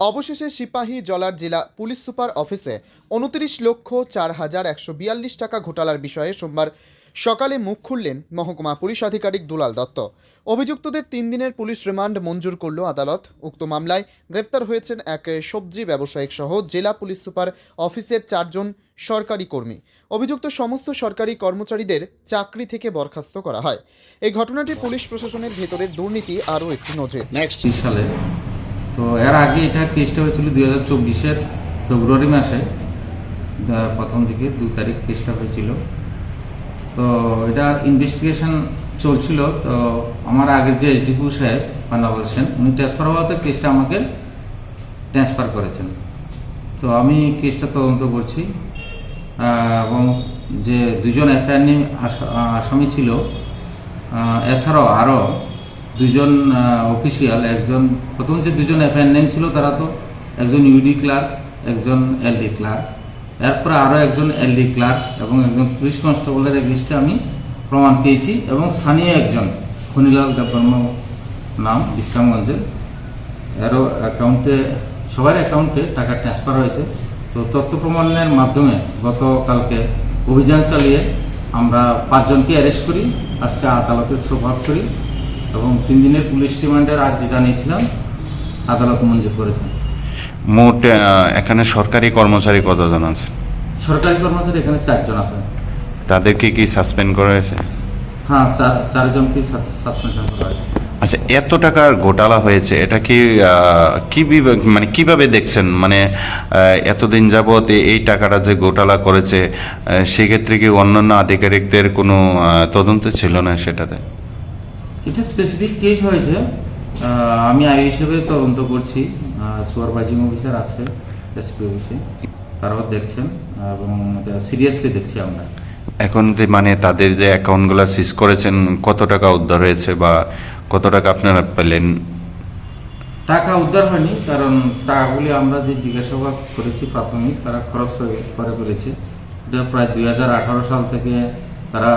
অবশেষে সিপাহী জলার জেলা পুলিশ সুপার অফিসে উনত্রিশ লক্ষ চার হাজার একশো বিয়াল্লিশ টাকা ঘোটালার বিষয়ে সোমবার সকালে মুখ খুললেন মহকুমা পুলিশ আধিকারিক দুলাল দত্ত। অভিযুক্তদের তিন দিনের পুলিশ রিমান্ড মঞ্জুর করল আদালত। উক্ত মামলায় গ্রেপ্তার হয়েছেন এক সবজি ব্যবসায়িক সহ জেলা পুলিশ সুপার অফিসের চারজন সরকারি কর্মী। অভিযুক্ত সমস্ত সরকারি কর্মচারীদের চাকরি থেকে বরখাস্ত করা হয়। এই ঘটনাটি পুলিশ প্রশাসনের ভেতরের দুর্নীতি আরও একটি নজর। নেক্সট সালে তো এর আগে এটা কেসটা হয়েছিল দুই হাজার চব্বিশের ফেব্রুয়ারি মাসে। প্রথম দিকে দু তারিখ কেসটা হয়েছিল। তো এটা ইনভেস্টিগেশন চলছিল। তো আমার আগের যে এসডিপু সাহেব পান্না বলছেন উনি ট্রান্সফার হওয়াতে কেসটা আমাকে ট্রান্সফার করেছেন। তো আমি কেসটা তদন্ত করছি। এবং যে দুজন এফআইআর আসামি ছিল এছাড়াও আরও দুজন অফিসিয়াল একজন, প্রথম যে দুজন এফআইআর নেম ছিল তারা তো একজন ইউডি ক্লার্ক একজন এলডি ক্লার্ক এরপরে আরও একজন এলডি ক্লার্ক এবং একজন পুলিশ কনস্টেবলের এগেস্টে আমি প্রমাণ পেয়েছি এবং স্থানীয় একজন, খনিলাল দেববর্ম নাম, বিশ্রামগঞ্জের। এরও অ্যাকাউন্টে সবার অ্যাকাউন্টে টাকা ট্রান্সফার হয়েছে। তো তথ্য প্রমাণের মাধ্যমে গতকালকে অভিযান চালিয়ে আমরা পাঁচজনকে অ্যারেস্ট করি। আজকে আদালতে সোপাত করি। এবং তিন দিনের পুলিশ রিমান্ডের আর্জি জানিয়েছিলাম আদালত মঞ্জুর করেছেন। মোট এখানে সরকারি কর্মচারী কতজন আছে সরকারি কর্মচারী এখানে চারজন আছেন। তাদেরকে কি সাসপেন্ড করা হয়েছে? হ্যাঁ চারজনকে সাসপেনশন করা হয়েছে। আচ্ছা এত টাকার ঘোটালা হয়েছে এটা কি কি মানে কীভাবে দেখছেন? মানে এতদিন যাবত এ- এই টাকাটা যে ঘোটালা করেছে সেক্ষেত্রে কি অন্যান্য আধিকারিকদের কোনো তদন্ত ছিল না সেটাতে? এটা স্পেসিফিক কেস হয়েছে। আমি আই হিসেবে তদন্ত করছি। সুপারভাইজিং অফিসার আছে এসপি অফিসে তারাও দেখছেন এবং সিরিয়াসলি দেখছি আমরা। এখন যে মানে তাদের যে অ্যাকাউন্টগুলো সিজ করেছেন কত টাকা উদ্ধার হয়েছে বা কত টাকা আপনারা পেলেন? টাকা উদ্ধার হয়নি কারণ টাকাগুলি আমরা যে জিজ্ঞাসাবাদ করেছি প্রাথমিক তারা খরচ করে ফেলেছে। এটা প্রায় দুই হাজার আঠারো সাল থেকে তারা